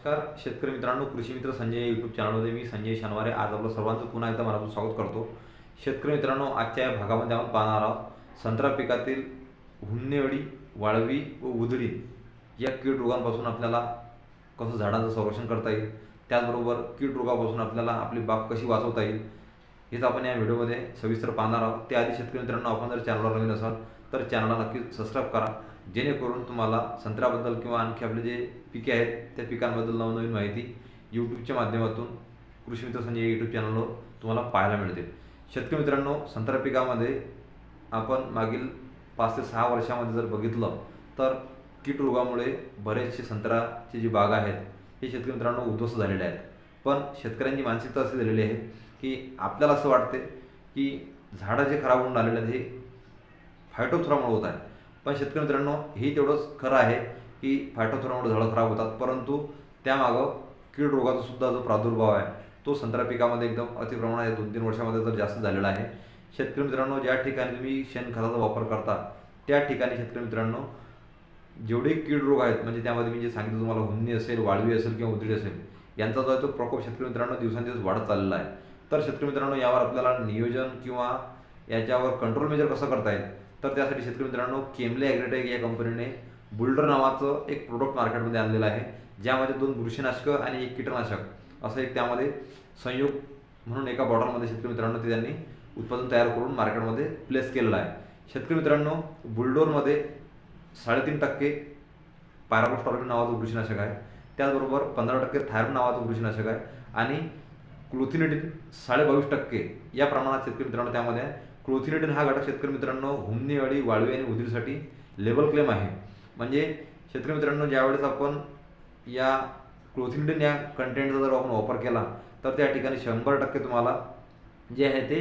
नमस्कार शेतकरी मित्रांनो कृषी मित्र संजय यूट्यूब चॅनलमध्ये मी संजय शनवारे. आज आपलं सर्वांचं पुन्हा एकदा मनापासून स्वागत करतो. शेतकरी मित्रांनो आजच्या या भागामध्ये आपण पाहणार आहोत संत्रा पिकातील हुन्नेवडी वाळवी व उधळी या कीड रोगांपासून आपल्याला कसं झाडाचं संरक्षण करता येईल त्याचबरोबर कीड रोगापासून आपल्याला आपली बाग कशी वाचवता येईल हेच आपण या व्हिडिओमध्ये सविस्तर पाहणार आहोत. त्याआधी शेतकरी मित्रांनो आपण जर चॅनलवर नवीन असाल तर चॅनलला नक्की सबस्क्राईब करा. जेणेकरून तुम्हाला संत्र्याबद्दल किंवा आणखी आपले जे पिके आहेत त्या पिकांबद्दल नवनवीन माहिती यूट्यूबच्या माध्यमातून कृषी मित्र संजय यूट्यूब चॅनलवर तुम्हाला पाहायला मिळते. शेतकरी मित्रांनो संत्रा पिकामध्ये आपण मागील पाच ते सहा वर्षामध्ये जर बघितलं तर कीट रोगामुळे बरेचसे संत्र्याचे जी बाग आहेत हे शेतकरी मित्रांनो उद्ध्वस्त झालेले आहेत. पण शेतकऱ्यांची मानसिकता अशी झालेली आहे की आपल्याला असं वाटते की झाडं जे खराब होऊन राहिलेले आहेत हे फायटोथोरामुळे होत आहे. पण शेतकरी मित्रांनो हे तेवढंच खरं आहे की फायटोथोरामुळे झाडं खराब होतात. परंतु त्यामागं कीड रोगाचा सुद्धा जो प्रादुर्भाव आहे तो संत्रा पिकामध्ये एकदम अतिप्रमाणात या दोन तीन वर्षामध्ये तर जास्त झालेला आहे. शेतकरी मित्रांनो ज्या ठिकाणी तुम्ही शेणखताचा वापर करता त्या ठिकाणी शेतकरी मित्रांनो जेवढे कीड रोग आहेत म्हणजे त्यामध्ये मी जे सांगितलं तुम्हाला हुन्नी असेल वाळवी असेल किंवा उधळी असेल यांचा जो आहे तो प्रकोप शेतकरी मित्रांनो दिवसांदिवस वाढत चाललेला आहे. तर शेतकरी मित्रांनो यावर आपल्याला नियोजन किंवा याच्यावर कंट्रोल मेजर कसं करता येईल? तर त्यासाठी शेतकरी मित्रांनो केमले ॲग्रेटेक या कंपनीने बुल्डर नावाचं एक प्रोडक्ट मार्केटमध्ये आणलेलं आहे ज्यामध्ये दोन बुरशीनाशकं आणि एक कीटकनाशक असं एक त्यामध्ये संयोग म्हणून एका बॉटलमध्ये शेतकरी मित्रांनो ते त्यांनी उत्पादन तयार करून मार्केटमध्ये प्लेस केलेलं आहे. शेतकरी मित्रांनो बुलडोरमध्ये साडेतीन टक्के पॅराबोस्टॉर्बिन नावाचं बुरशीनाशक आहे. त्याचबरोबर पंधरा टक्के थायरॉन नावाचं बुरशीनाशक आहे. आणि क्लोथिनेटिन साडे बावीस टक्के या प्रमाणात शेतकरी मित्रांनो त्यामध्ये आहे हा घटक शेतकरी मित्रांनो हुमणी अळी वाळवी आणि उदीरसाठी लेबल क्लेम आहे. म्हणजे शेतकरी मित्रांनो ज्यावेळेस आपण या क्लोथिनिडिन या कंटेंटचा जर आपण वापर केला तर त्या ठिकाणी शंभर टक्के तुम्हाला जे आहे ते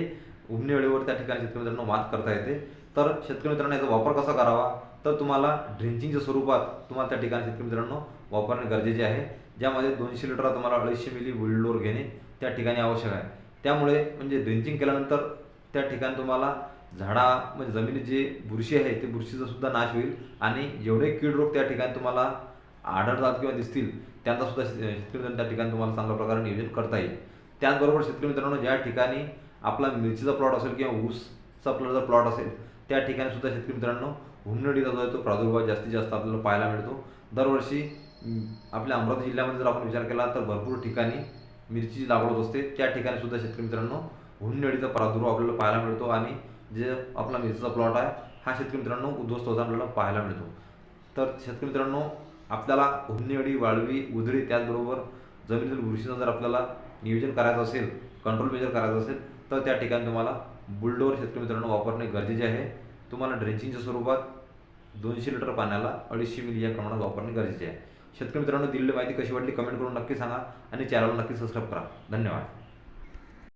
उमणी अळीवर त्या ठिकाणी शेतकरी मित्रांनो मात करता येते. तर शेतकरी मित्रांनो याचा वापर कसा करावा? तर तुम्हाला ड्रिंचिंगच्या स्वरूपात तुम्हाला त्या ठिकाणी शेतकरी मित्रांनो वापरणे गरजेचे आहे. ज्यामध्ये दोनशे लिटर तुम्हाला अडीचशे मिली बुलडोर घेणे त्या ठिकाणी आवश्यक आहे. त्यामुळे म्हणजे ड्रिंचिंग केल्यानंतर त्या ठिकाणी तुम्हाला झाडा म्हणजे जमिनीत जे बुरशी आहे ते बुरशीचा सुद्धा नाश होईल आणि जेवढे कीड रोग त्या ठिकाणी तुम्हाला आढळतात किंवा दिसतील त्यांचा सुद्धा शेतकरी मित्रांनो त्या ठिकाणी तुम्हाला चांगल्या प्रकारे नियोजन करता येईल. त्याचबरोबर शेतकरी मित्रांनो ज्या ठिकाणी आपला मिरचीचा प्लॉट असेल किंवा ऊसचा आपला जर प्लॉट असेल त्या ठिकाणी सुद्धा शेतकरी मित्रांनो हुमनडीचा जो आहे तो प्रादुर्भाव जास्तीत जास्त आपल्याला पाहायला मिळतो. दरवर्षी आपल्या अमरावती जिल्ह्यामध्ये जर आपण विचार केला तर भरपूर ठिकाणी मिरचीची लागवड होत असते. त्या ठिकाणी सुद्धा शेतकरी मित्रांनो हुंडळीचा प्रादुर्भाव आपल्याला पाहायला मिळतो आणि जे आपला मिरचीचा प्लॉट आहे हा शेतकरी मित्रांनो उद्ध्वस्त होता आपल्याला पाहायला मिळतो तर शेतकरी मित्रांनो आपल्याला हुंडळी वाळवी उधळी त्याचबरोबर जमिनीतील बुरशीचं जर आपल्याला नियोजन करायचं असेल कंट्रोल मेजर करायचं असेल तर त्या ठिकाणी तुम्हाला बुलडोर शेतकरी मित्रांनो वापरणे गरजेचे आहे. तुम्हाला ड्रेंचिंगच्या स्वरूपात दोनशे लिटर पाण्याला अडीचशे मिली या प्रमाणात वापरणे गरजेचे आहे. शेतकरी मित्रांनो दिलेली माहिती कशी वाटली कमेंट करून नक्की सांगा आणि चॅनलला नक्की सबस्क्राईब करा. धन्यवाद.